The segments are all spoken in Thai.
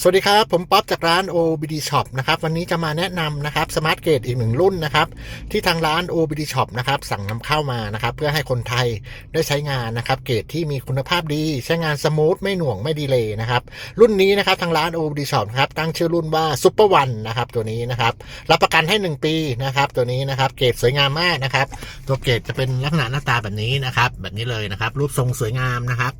สวัสดีครับ ผมป๊อปจากร้าน OBD Shop นะครับวันนี้จะมาแนะนำนะครับสมาร์ทเกตอีกหนึ่งรุ่นนะครับที่ทางร้าน OBD Shop นะครับสั่งนำเข้ามานะครับเพื่อให้คนไทยได้ใช้งานนะครับเกรดที่มีคุณภาพดี ใช้งานสมูทไม่หน่วงไม่ดีเลยนะครับรุ่นนี้นะครับทางร้าน OBD Shop นะครับตั้งชื่อรุ่นว่า Super One นนะครับตัวนี้นะครับรับประกันให้ 1 ปีนะครับตัวนี้นะครับเกรดสวยงามมากนะครับตัวเกรดจะเป็นลักษณะหน้าตาแบบนี้นะครับแบบนี้เลยนะครับรูปทรงสวยงามนะครับ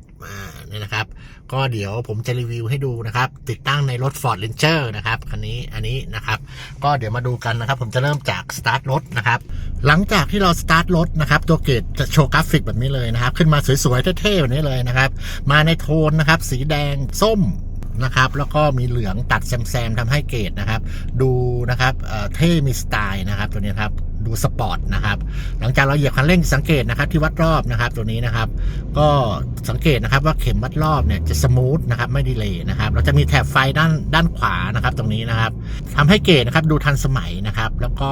นี่นะครับ ก็เดี๋ยวผมจะรีวิวให้ดูนะครับ ติดตั้งในรถ Ford Ranger นะครับคันนี้อันนี้นะครับ ก็เดี๋ยวมาดูกันนะครับ ผมจะเริ่มจากสตาร์ทรถนะครับ หลังจากที่เราสตาร์ทรถนะครับ ตัวเกตจะโชว์กราฟิกแบบนี้เลยนะครับ ขึ้นมาสวยๆเท่ๆแบบนี้เลยนะครับ มาในโทนนะครับ สีแดงส้มนะครับแล้วก็มีเหลืองตัดแซมๆทำให้เกตนะครับ ดูนะครับเออเท่มีสไตล์นะครับตัวนี้ครับ ดูสปอร์ตนะครับหลังจากเราเหยียบคันเร่งสังเกตนะครับที่วัดรอบนะครับตัวนี้นะครับ ก็สังเกตนะครับว่าเข็มวัดรอบเนี่ยจะสมูทนะครับไม่ดีเลยนะครับเราจะมีแถบไฟด้านด้านขวานะครับตรงนี้นะครับทำให้เกตนะครับดูทันสมัยนะครับ แล้วก็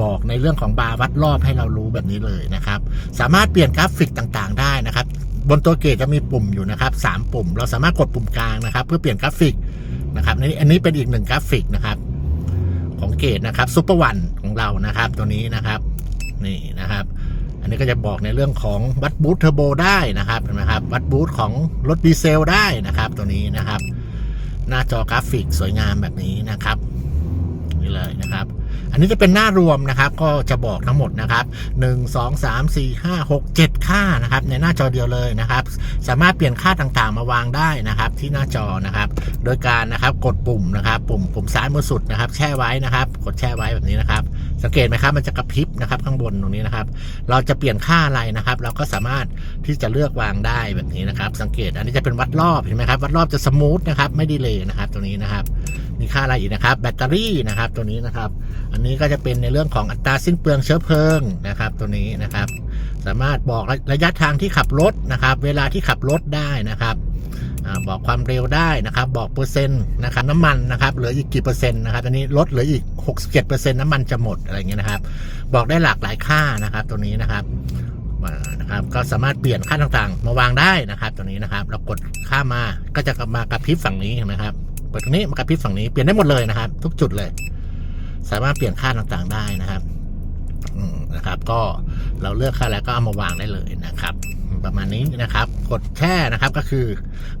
บอกในเรื่องของบาร์วัดรอบให้เรารู้แบบนี้เลยนะครับ สามารถเปลี่ยนกราฟิกต่างๆ ได้นะครับ บนตัวเกตจะมีปุ่มอยู่นะครับสามปุ่ม เราสามารถกดปุ่มกลางนะครับ เพื่อเปลี่ยนกราฟิกนะครับอันนี้อันนี้เป็นอีกหนึ่งกราฟิกนะครับ เกตนะครับซูเปอร์วันของเรานะครับ ตัวนี้นะครับนี่นะครับ อันนี้ก็จะบอกในเรื่องของวัดบูทเทอร์โบได้นะครับเห็นไหมครับวัดบูทของรถดีเซลได้นะครับ ตัวนี้นะครับ หน้าจอกราฟิกสวยงามแบบนี้นะครับนี่เลยนะครับ อันนี้จะเป็นหน้ารวมนะครับ ก็จะบอกทั้งหมดนะครับ 1 2 3 4 5 6 7 ค่านะครับ ในหน้าจอเดียวเลยนะครับ สามารถเปลี่ยนค่าต่างๆ มาวางได้นะครับ ที่หน้าจอนะครับ โดยการนะครับกดปุ่มนะครับ ปุ่มปุ่มซ้ายมือสุดนะครับ แช่ไว้นะครับ กดแช่ไว้แบบนี้นะครับ สังเกตไหมครับมันจะกระพริบนะครับ ข้างบนตรงนี้นะครับ เราจะเปลี่ยนค่าอะไรนะครับ เราก็สามารถที่จะเลือกวางได้แบบนี้นะครับ สังเกตอันนี้จะเป็นวัดรอบเห็นไหมครับวัดรอบจะสมูทนะครับไม่ดีเลยนะครับ ตัวนี้นะครับ มีค่าอะไรอีกนะครับ แบตเตอรี่นะครับตัวนี้นะครับ อันนี้ก็จะเป็นในเรื่องของอัตราสิ้นเปลืองเชื้อเพลิงนะครับ ตัวนี้นะครับ สามารถบอกระยะทางที่ขับรถนะครับ เวลาที่ขับรถได้นะครับบอกความเร็วได้นะครับ บอกเปอร์เซ็นต์นะครับน้ำมันนะครับเหลืออีกกี่เปอร์เซ็นต์นะครับอันนี้ลดเหลืออีก 67%น้ำมันจะหมดอะไรเงี้ยนะครับ บอกได้หลากหลายค่านะครับตัวนี้นะครับนะครับก็สามารถเปลี่ยนค่าต่างๆ มาวางได้นะครับ ตัวนี้นะครับ เรากดค่ามาก็จะมากระพริบฝั่งนี้นไหมครับ เปิดตรงนี้มากระพริบฝั่งนี้เปลี่ยนได้หมดเลยนะครับ ทุกจุดเลย สามารถเปลี่ยนค่าต่างๆได้นะครับนะครับ ก็เราเลือกค่าแล้วก็เอามาวางได้เลยนะครับ ประมาณนี้นะครับ กดแช่นะครับก็คือ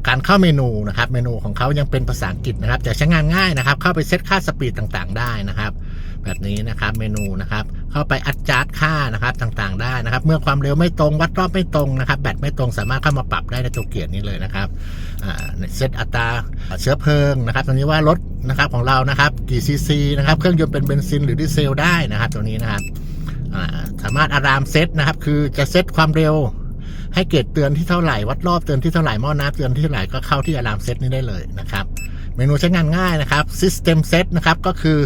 การเข้าเมนูนะครับ เมนูของเขายังเป็นภาษาอังกฤษนะครับแต่ใช้งานง่ายนะครับ เข้าไปเซตค่าสปีดต่างๆ ได้นะครับ แบบนี้นะครับเมนูนะครับเข้าไปอัดจัดค่านะครับต่างๆ ได้นะครับ เมื่อความเร็วไม่ตรงวัดรอบไม่ตรงนะครับ แบตไม่ตรงสามารถเข้ามาปรับได้ในตัวเกียร์นี้เลยนะครับเซตอัตราเชื้อเพลิงนะครับตรงนี้ว่ารถนะครับของเรานะครับกี่ซีซีนะครับเครื่องยนต์เป็นเบนซินหรือดีเซลได้นะครับตัวนี้นะครับสามารถอารามเซตนะครับ คือจะเซตความเร็วให้เกตเตือนที่เท่าไหร่วัดรอบเตือนที่เท่าไหร่หม้อน้ำเตือนที่เท่าไหร่ก็เข้าที่อารามเซตนี้ได้เลยนะครับ เมนูใช้งานง่ายนะครับ System Set นะครับก็คือ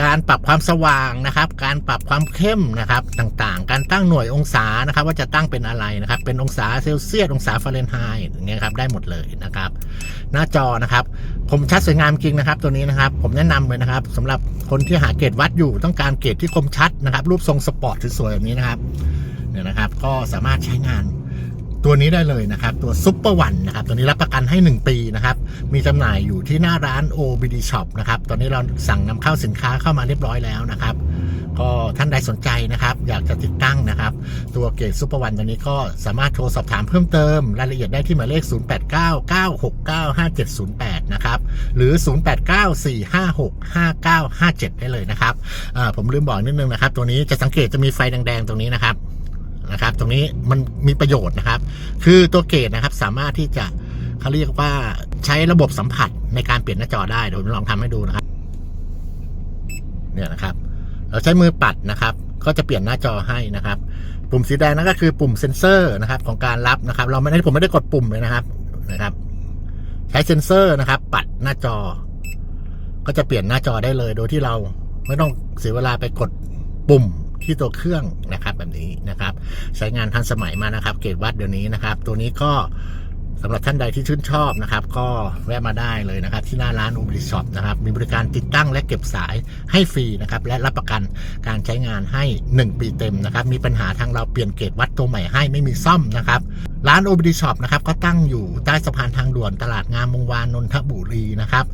การปรับความสว่างนะครับ การปรับความเข้มนะครับต่างๆ การตั้งหน่วยองศานะครับ ว่าจะตั้งเป็นอะไรนะครับ เป็นองศาเซลเซียสองศาฟาเรนไฮต์อย่างเงี้ยครับได้หมดเลยนะครับ หน้าจอนะครับ ผมชัดสวยงามจริงนะครับ ตัวนี้นะครับ ผมแนะนำเลยนะครับสำหรับคนที่หาเกรดวัดอยู่ต้องการเกรดที่คมชัดนะครับ รูปทรงสปอร์ตสวยๆแบบนี้นะครับเนี่ยนะครับ ก็สามารถใช้งาน ตัวนี้ได้เลยนะครับ ตัวซุปเปอร์วันนะครับ ตัวนี้รับประกันให้ 1 ปีนะครับ มีจำหน่ายอยู่ที่หน้าร้าน OBD Shop นะครับ ตอนนี้เราสั่งนำเข้าสินค้าเข้ามาเรียบร้อยแล้วนะครับ ก็ท่านใดสนใจนะครับ อยากจะติดตั้งนะครับ ตัวเกตซุปเปอร์วันตัวนี้ก็สามารถโทรสอบถามเพิ่มเติม รายละเอียดได้ที่หมายเลข 0899695708 นะครับ หรือ 0894565957 ได้เลยนะครับผมลืมบอกนิดนึงนะครับ ตัวนี้จะสังเกตจะมีไฟแดงๆตรงนี้นะครับ นะครับ ตรงนี้มันมีประโยชน์นะครับ คือตัวเกตนะครับสามารถที่จะเขาเรียกว่าใช้ระบบสัมผัสในการเปลี่ยนหน้าจอได้เดี๋ยวผมลองทำให้ดูนะครับ เนี่ยนะครับ เราใช้มือปัดนะครับ ก็จะเปลี่ยนหน้าจอให้นะครับ ปุ่มสีแดงนั่นก็คือปุ่มเซ็นเซอร์นะครับ ของการรับนะครับ เราไม่ได้ผมไม่ได้กดปุ่มเลยนะครับนะครับ ใช้เซ็นเซอร์นะครับ ปัดหน้าจอ ก็จะเปลี่ยนหน้าจอได้เลย โดยที่เราไม่ต้องเสียเวลาไปกดปุ่ม ที่ตัวเครื่องนะครับแบบนี้นะครับ ใช้งานทันสมัยมานะครับ เกรดวัดเดี๋ยวนี้นะครับ ตัวนี้ก็สำหรับท่านใดที่ชื่นชอบนะครับ ก็แวะมาได้เลยนะครับ ที่หน้าร้านโอบิช็อปนะครับ มีบริการติดตั้งและเก็บสายให้ฟรีนะครับ และรับประกันการใช้งานให้ 1 ปีเต็มนะครับ มีปัญหาทางเราเปลี่ยนเกจวัดตัวใหม่ให้ไม่มีซ่อมนะครับ ร้านโอบิช็อปนะครับก็ตั้งอยู่ใต้สะพานทางด่วนตลาดงามวงวานนนทบุรีนะครับ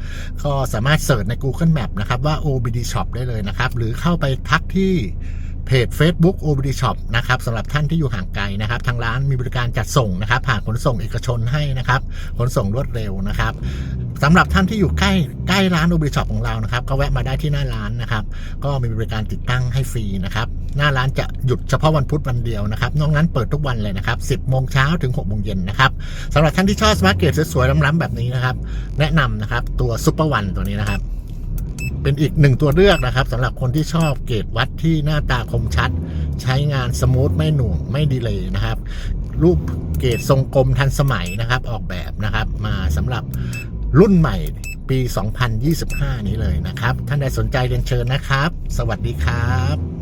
ก็สามารถเสิร์ชใน Google Map นะครับว่า OBD Shop ได้เลยนะครับ หรือเข้าไปทักที่ เพจ Facebook OBD Shop นะครับสำหรับท่านที่อยู่ห่างไกลนะครับ ทางร้านมีบริการจัดส่งนะครับ ผ่านขนส่งเอกชนให้นะครับ ขนส่งรวดเร็วนะครับสำหรับท่านที่อยู่ใกล้ใกล้ร้าน OBD Shop ของเรานะครับก็แวะมาได้ที่หน้าร้านนะครับ ก็มีบริการติดตั้งให้ฟรีนะครับ หน้าร้านจะหยุดเฉพาะวันพุธวันเดียวนะครับ นอกนั้นเปิดทุกวันเลยนะครับ 10โมงเช้าถึง6โมงเย็นนะครับสำหรับท่านที่ชอบสมาร์ทเกตสวยๆล้ำๆแบบนี้นะครับ แนะนำนะครับตัวซุปเปอร์วันตัวนี้นะครับ เป็นอีกหนึ่งตัวเลือกนะครับสำหรับคนที่ชอบเกรดวัดที่หน้าตาคมชัด ใช้งานสมูทไม่หน่วงไม่ดีเลยนะครับ รูปเกรดทรงกลมทันสมัยนะครับ ออกแบบนะครับมาสำหรับรุ่นใหม่ปี 2025 นี้เลยนะครับ ท่านใดสนใจเรียนเชิญนะครับ สวัสดีครับ